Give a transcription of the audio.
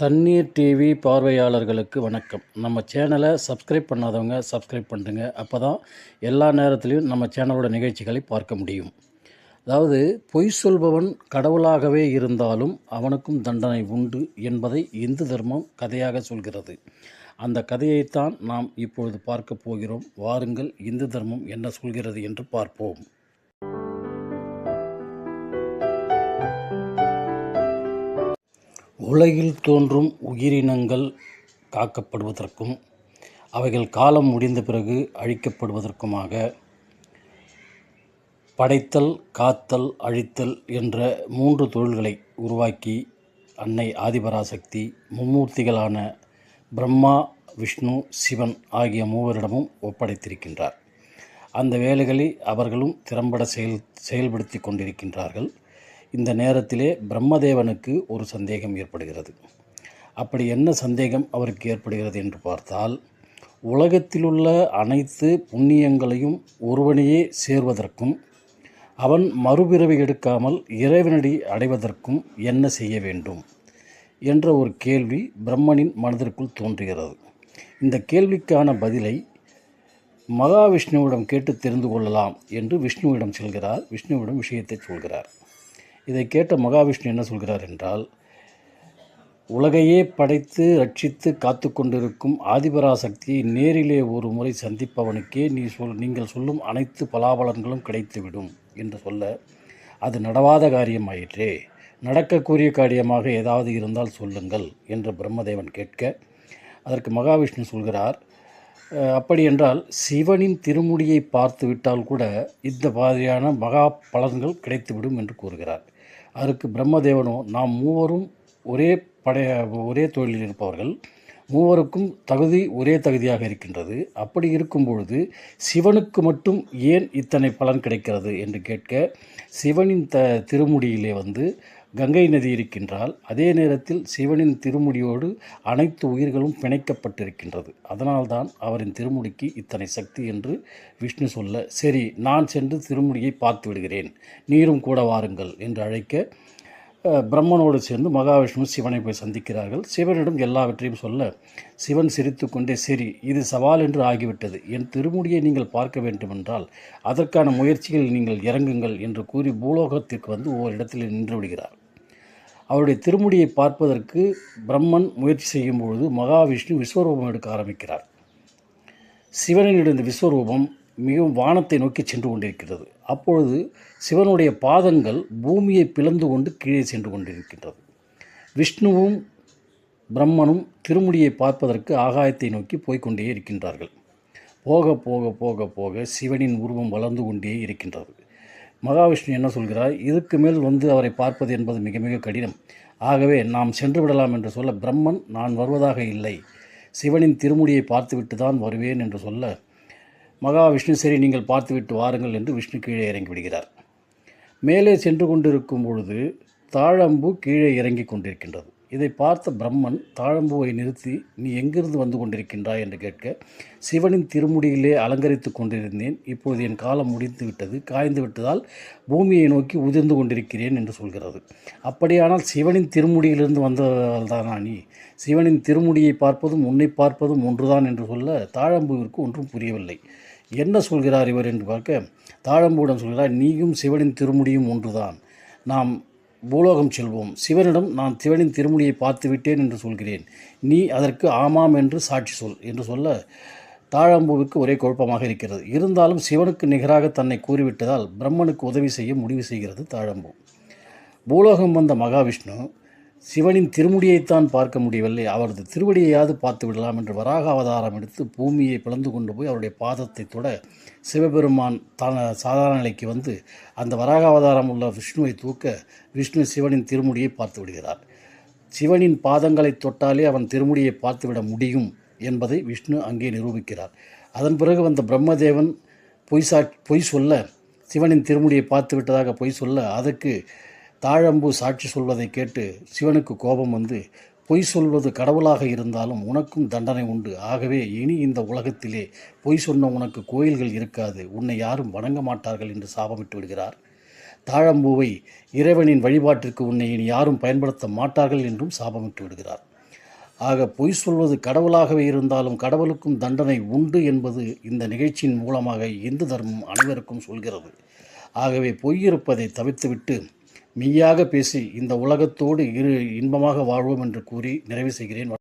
தண்ணீர் டிவி பார்வையாளர்களுக்கு வணக்கம். நம்ம சேனலை சப்ஸ்கிரைப் பண்ணாதவங்க சப்ஸ்கிரைப் பண்ணுங்க. அப்போ தான் எல்லா நேரத்துலையும் நம்ம சேனலோட நிகழ்ச்சிகளை பார்க்க முடியும். அதாவது பொய் சொல்பவன் கடவுளாகவே இருந்தாலும் அவனுக்கும் தண்டனை உண்டு என்பதை இந்து தர்மம் கதையாக சொல்கிறது. அந்த கதையைத்தான் நாம் இப்பொழுது பார்க்க போகிறோம். வாருங்கள் இந்து தர்மம் என்ன சொல்கிறது என்று பார்ப்போம். உலகில் தோன்றும் உயிரினங்கள் காக்கப்படுவதற்கும் அவைகள் காலம் முடிந்த பிறகு அழிக்கப்படுவதற்குமாக படைத்தல் காத்தல் அழித்தல் என்ற மூன்று தொழில்களை உருவாக்கி அன்னை ஆதிபராசக்தி மும்மூர்த்திகளான பிரம்மா விஷ்ணு சிவன் ஆகிய மூவரிடமும் ஒப்படைத்திருக்கின்றார். அந்த வேலைகளை அவர்களும் திறம்பட செயல் செயல்படுத்தி கொண்டிருக்கின்றார்கள். இந்த நேரத்திலே பிரம்மதேவனுக்கு ஒரு சந்தேகம் ஏற்படுகிறது. அப்படி என்ன சந்தேகம் அவருக்கு ஏற்படுகிறது என்று பார்த்தால் உலகத்திலுள்ள அனைத்து புண்ணியங்களையும் ஒருவனையே சேர்வதற்கும் அவன் மறுபிறவி எடுக்காமல் இறைவனடி அடைவதற்கும் என்ன செய்ய வேண்டும் என்ற ஒரு கேள்வி பிரம்மனின் மனதிற்குள் தோன்றுகிறது. இந்த கேள்விக்கான பதிலை மகாவிஷ்ணுவிடம் கேட்டு தெரிந்து கொள்ளலாம் என்று விஷ்ணுவிடம் செல்கிறார். விஷ்ணுவிடம் விஷயத்தை சொல்கிறார். இதை கேட்ட மகாவிஷ்ணு என்ன சொல்கிறார் என்றால் உலகையே படைத்து ரட்சித்து காத்து கொண்டிருக்கும் ஆதிபராசக்தியை நேரிலே ஒரு முறை சந்திப்பவனுக்கே நீ சொல் நீங்கள் சொல்லும் அனைத்து பலாபலன்களும் கிடைத்துவிடும் என்று சொல்ல அது நடவாத காரியமாயிற்றே. நடக்கக்கூடிய காரியமாக ஏதாவது இருந்தால் சொல்லுங்கள் என்று பிரம்மதேவன் கேட்க அதற்கு மகாவிஷ்ணு சொல்கிறார் அப்படியென்றால் சிவனின் திருமுடியை பார்த்து விட்டால் கூட இந்த மாதிரியான மகா பலன்கள் கிடைத்துவிடும் என்று கூறுகிறார். அதற்கு பிரம்மதேவனோ நாம் மூவரும் ஒரே படைய ஒரே தொழிலில் இருப்பவர்கள். மூவருக்கும் தகுதி ஒரே தகுதியாக இருக்கின்றது. அப்படி இருக்கும் பொழுது சிவனுக்கு மட்டும் ஏன் இத்தனை பலன் கிடைக்கிறது என்று கேட்க சிவனின் த திருமுடியிலே வந்து கங்கை நதி இருக்கின்றால் அதே நேரத்தில் சிவனின் திருமுடியோடு அனைத்து உயிர்களும் பிணைக்கப்பட்டிருக்கின்றது. அதனால்தான் அவரின் திருமுடிக்கு இத்தனை சக்தி என்று விஷ்ணு சொல்ல சரி நான் சென்று திருமுடியை பார்த்து விடுகிறேன் நீரும் கூட வாருங்கள் என்று அழைக்க பிரம்மனோடு சேர்ந்து மகாவிஷ்ணு சிவனை போய் சந்திக்கிறார்கள். சிவனிடம் எல்லாவற்றையும் சொல்ல சிவன் சிரித்துக்கொண்டே சரி இது சவால் என்று ஆகிவிட்டது. என் திருமுடியை நீங்கள் பார்க்க வேண்டுமென்றால் அதற்கான முயற்சியில் நீங்கள் இறங்குங்கள் என்று கூறி பூலோகத்திற்கு வந்து ஓரிடத்தில் நின்று விடுகிறார். அவருடைய திருமுடியை பார்ப்பதற்கு பிரம்மன் முயற்சி செய்யும் பொழுது மகாவிஷ்ணு விஸ்வரூபம் எடுக்க ஆரம்பிக்கிறார். சிவனிடந்த விஸ்வரூபம் மிகவும் வானத்தை நோக்கி சென்று கொண்டிருக்கிறது. அப்பொழுது சிவனுடைய பாதங்கள் பூமியை பிளந்து கொண்டு கீழே சென்று கொண்டிருக்கின்றது. விஷ்ணுவும் பிரம்மனும் திருமுடியை பார்ப்பதற்கு ஆகாயத்தை நோக்கி போய்க்கொண்டே இருக்கின்றார்கள். போக போக போக போக சிவனின் உருவம் வளர்ந்து கொண்டே இருக்கின்றது. மகாவிஷ்ணு என்ன சொல்கிறார்? இதுக்கு மேல் வந்து அவரை பார்ப்பது என்பது மிக மிக கடினம். ஆகவே நாம் சென்று விடலாம் என்று சொல்ல பிரம்மன் நான் வருவதாக இல்லை. சிவனின் திருமுடியை பார்த்துவிட்டு தான் வருவேன் என்று சொல்ல மகாவிஷ்ணு சரி நீங்கள் பார்த்துவிட்டு வாருங்கள் என்று விஷ்ணு கீழே இறங்கி விடுகிறார். மேலே சென்று கொண்டிருக்கும் பொழுது தாழம்பு கீழே இறங்கி கொண்டிருக்கின்றது. இதை பார்த்த பிரம்மன் தாழம்பூவை நிறுத்தி நீ எங்கிருந்து வந்து கொண்டிருக்கின்றாய்? என்று கேட்க சிவனின் திருமுடியிலே அலங்கரித்து கொண்டிருந்தேன். இப்பொழுது என் காலம் முடிந்து விட்டது. காய்ந்து விட்டதால் பூமியை நோக்கி உதிர்ந்து கொண்டிருக்கிறேன் என்று சொல்கிறது. அப்படியானால் சிவனின் திருமுடியிலிருந்து வந்ததானா நீ? சிவனின் திருமுடியை பார்ப்பதும் உன்னை பார்ப்பதும் ஒன்றுதான் என்று சொல்ல தாழம்பூவிற்கு ஒன்றும் புரியவில்லை. என்ன சொல்கிறார் இவர்? என்று பார்க்க தாழம்பூடன் சொல்கிறார் நீயும் சிவனின் திருமுடியும் ஒன்றுதான். நாம் பூலோகம் செல்வோம். சிவனிடம் நான் சிவனின் திருமொழியை பார்த்து விட்டேன் என்று சொல்கிறேன். நீ அதற்கு ஆமாம் என்று சாட்சி சொல் என்று சொல்ல தாழம்பூவுக்கு ஒரே குழப்பமாக இருக்கிறது. இருந்தாலும் சிவனுக்கு நிகராக தன்னை கூறிவிட்டதால் பிரம்மனுக்கு உதவி செய்ய முடிவு செய்கிறது தாழம்பூ. பூலோகம் வந்த மகாவிஷ்ணு சிவனின் திருமுடியைத்தான் பார்க்க முடியவில்லை. அவரது திருவடியையாவது பார்த்து விடலாம் என்று வராக அவதாரம் எடுத்து பூமியை பிளந்து கொண்டு போய் அவருடைய பாதத்தை தொட சிவபெருமான் தான சாதாரண நிலைக்கு வந்து அந்த வராக அவதாரம் உள்ள விஷ்ணுவை தூக்க விஷ்ணு சிவனின் திருமுடியை பார்த்து விடுகிறார். சிவனின் பாதங்களை தொட்டாலே அவன் திருமுடியை பார்த்துவிட முடியும் என்பதை விஷ்ணு அங்கே நிரூபிக்கிறார். அதன் பிறகு வந்த பிரம்மதேவன் பொய் சா பொய் சொல்ல சிவனின் திருமுடியை பார்த்து விட்டதாக பொய் சொல்ல அதற்கு தாழம்பு சாட்சி சொல்வதை கேட்டு சிவனுக்கு கோபம் வந்து பொய் சொல்வது கடவுளாக இருந்தாலும் உனக்கும் தண்டனை உண்டு. ஆகவே இனி இந்த உலகத்திலே பொய் சொன்ன உனக்கு கோயில்கள் இருக்காது. உன்னை யாரும் வணங்க மாட்டார்கள் என்று சாபமிட்டு விடுகிறார். தாழம்பூவை இறைவனின் வழிபாட்டிற்கு உன்னை இனி யாரும் பயன்படுத்த மாட்டார்கள் என்றும் சாபமிட்டு விடுகிறார். ஆக பொய் சொல்வது கடவுளாகவே இருந்தாலும் கடவுளுக்கும் தண்டனை உண்டு என்பது இந்த நிகழ்ச்சியின் மூலமாக இந்து தர்மம் அனைவருக்கும் சொல்கிறது. ஆகவே பொய் இருப்பதை தவிர்த்துவிட்டு மெய்யாக பேசி இந்த உலகத்தோடு இரு இன்பமாக வாழ்வோம் என்று கூறி நிறைவு செய்கிறேன்.